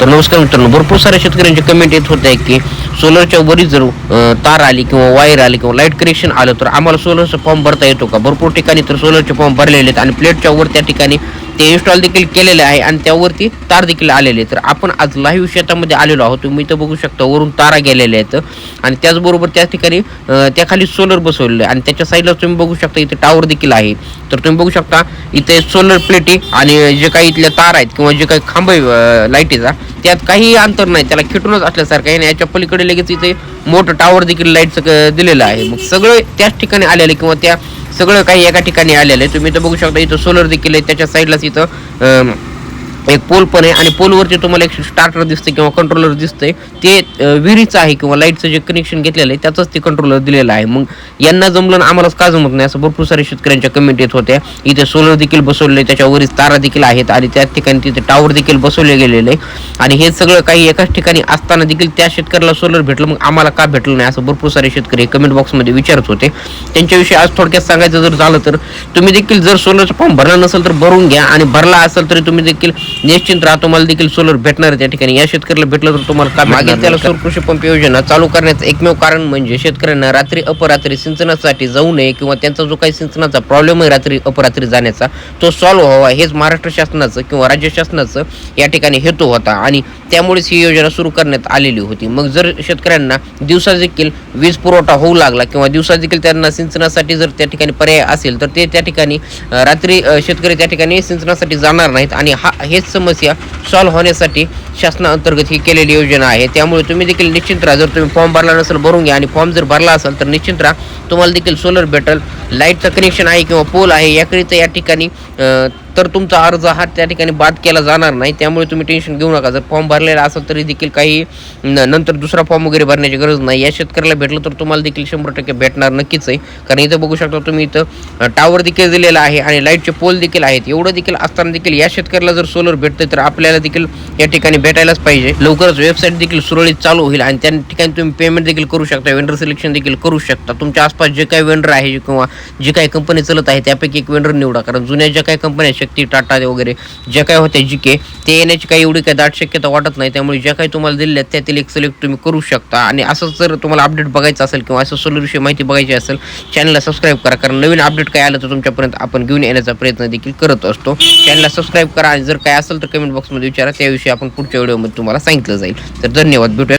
तर नमस्कार मित्रांनो भरपूर साऱ्या शेतकऱ्यांचे कमेंट येत होते की सोलरच्या वरी जर तार आली किंवा वायर आली किंवा लाइट कनेक्शन आलं तर आम्हाला सोलरचा फॉर्म भरता येतो का? भरपूर ठिकाणी तर सोलरचे फॉर्म भरलेले आहेत आणि प्लेटच्या वर त्या ठिकाणी ते इन्स्टॉल देखील केलेले आहे आणि त्यावरती तार देखील आलेले आहेत. तर आपण आज लाईव्ह शेतामध्ये आलेलो आहोत. तुम्ही इथं बघू शकता वरून तारा गेलेल्या आहेत. आणि त्याचबरोबर त्या ठिकाणी त्याखाली त्या खाली सोलर बसवलेलं आहे. आणि त्याच्या साईडला तुम्ही बघू शकता इथे टावर देखील आहे. तर तुम्ही बघू शकता इथे सोलर प्लेटी आणि जे काही इथल्या तार आहेत किंवा जे काही खांब लाईटीचा त्यात काही अंतर नाही. त्याला खिटूनच असल्यासारखं आहे आणि याच्या पलीकडे लगेच इथे मोठं टावर देखील लाईटचं दिलेलं आहे. मग सगळं त्याच ठिकाणी आलेलं किंवा त्या सगळं काही एका ठिकाणी आलेलं आहे. तुम्ही इथं बघू शकता इथं सोलर देखील आहे. त्याच्या साईडलाच इथं एक पोल पण आहे आणि पोलवरती तुम्हाला एक स्टार्टर दिसते किंवा कंट्रोलर दिसतंय. ते विहिरीचं आहे किंवा लाईटचं जे कनेक्शन घेतलेलं आहे त्याचंच ते कंट्रोलर दिलेलं आहे. मग यांना जमलं आम्हालाच का जमत नाही? असं भरपूर सारे शेतकऱ्यांच्या कमेंट येत होत्या. इथे सोलर देखील बसवले त्याच्यावरील तारा देखील आहेत आणि त्याच ठिकाणी तिथे टावर देखील बसवले गेलेले आहे. आणि हे सगळं काही एकाच ठिकाणी असताना देखील त्या शेतकऱ्याला सोलर भेटलं मग आम्हाला का भेटलं नाही? असं भरपूर सारे शेतकरी कमेंट बॉक्समध्ये विचारत होते. त्यांच्याविषयी आज थोडक्यात सांगायचं जर झालं तर तुम्ही देखील जर सोलरचा फॉर्म भरला नसेल तर भरून घ्या आणि भरला असेल तरी तुम्ही देखील निश्चिंत राहा तुम्हाला देखील सोलर भेटणार आहे त्या ठिकाणी. या शेतकऱ्याला भेटलं तर तुम्हाला का मागे त्याला सौर कृषी पंप योजना चालू करण्याचं एकमेव कारण म्हणजे शेतकऱ्यांना रात्री अपरात्री सिंचनासाठी जाऊ नये किंवा त्यांचा जो काही सिंचनाचा प्रॉब्लेम आहे रात्री अपरात्री जाण्याचा तो सॉल्व्ह व्हावा. हेच महाराष्ट्र शासनाचं किंवा राज्य शासनाचं या ठिकाणी हेतू होता. आणि त्यामुळेच ही योजना सुरू करण्यात आलेली होती. मग जर शेतकऱ्यांना दिवसा देखील वीज पुरवठा होऊ लागला किंवा दिवसा देखील त्यांना सिंचनासाठी जर त्या ठिकाणी पर्याय असेल तर ते त्या ठिकाणी रात्री शेतकरी त्या ठिकाणी सिंचनासाठी जाणार नाहीत. आणि हा अनेक समस्या सॉल्व्ह होण्यासाठी शासनाअंतर्गत ही केलेली योजना आहे. त्यामुळे तुम्ही देखील निश्चिंत राहा. जर तुम्ही फॉर्म भरला नसेल भरून घ्या. आणि फॉर्म जर भरला असेल तर निश्चिंत राहा. तुम्हाला देखील सोलर भेटल लाईटचं कनेक्शन आहे किंवा पोल आहे याकरिता या ठिकाणी तर तुमचा अर्ज हा त्या ठिकाणी बाद केला जाणार नाही. त्यामुळे तुम्ही टेन्शन घेऊ नका. जर फॉर्म भरलेला असेल तरी देखील काही नंतर दुसरा फॉर्म वगैरे भरण्याची गरज नाही. या शेतकऱ्याला भेटलं तर तुम्हाला देखील शंभर टक्के भेटणार नक्कीच आहे. कारण इथं बघू शकता तुम्ही इथं टावर देखील दिलेला आहे आणि लाईटचे पोल देखील आहेत. एवढं देखील असताना देखील या शेतकऱ्याला जर सोलर भेटतं तर आपल्याला देखील या ठिकाणी भेटायलाच पाहिजे. लवकरच वेबसाईट देखील सुरळीत चालू होईल आणि त्या ठिकाणी तुम्ही पेमेंट देखील करू शकता. वेंडर सिलेक्शन देखील करू शकता. तुमच्या आसपास जे काही वेंडर आहे किंवा जी काही कंपनी चालत आहे त्यापैकी एक वेंडर निवडा. कारण जुन्या ज्या काही कंपन्या शक्ती टाटा वगैरे जे काही होते जी के ते येण्याची काही एवढी काही दाट शक्यता वाटत नाही. त्यामुळे ज्या काही तुम्हाला दिले आहेत त्यातील एक सिलेक्ट तुम्ही करू शकता. आणि असंच जर तुम्हाला अपडेट बघायचं असेल किंवा असं सोलरविषयी माहिती बघायची असेल चॅनलला सबस्क्राईब करा. कारण नवीन अपडेट काय आलं तर तुमच्यापर्यंत आपण घेऊन येण्याचा प्रयत्न देखील करत असतो. चॅनलला सबस्क्राईब करा. आणि जर काय असेल तर कमेंट बॉक्समध्ये विचारा. त्याविषयी आपण पुढच्या व्हिडिओमध्ये तुम्हाला सांगितलं जाईल. तर धन्यवाद. भेटूया.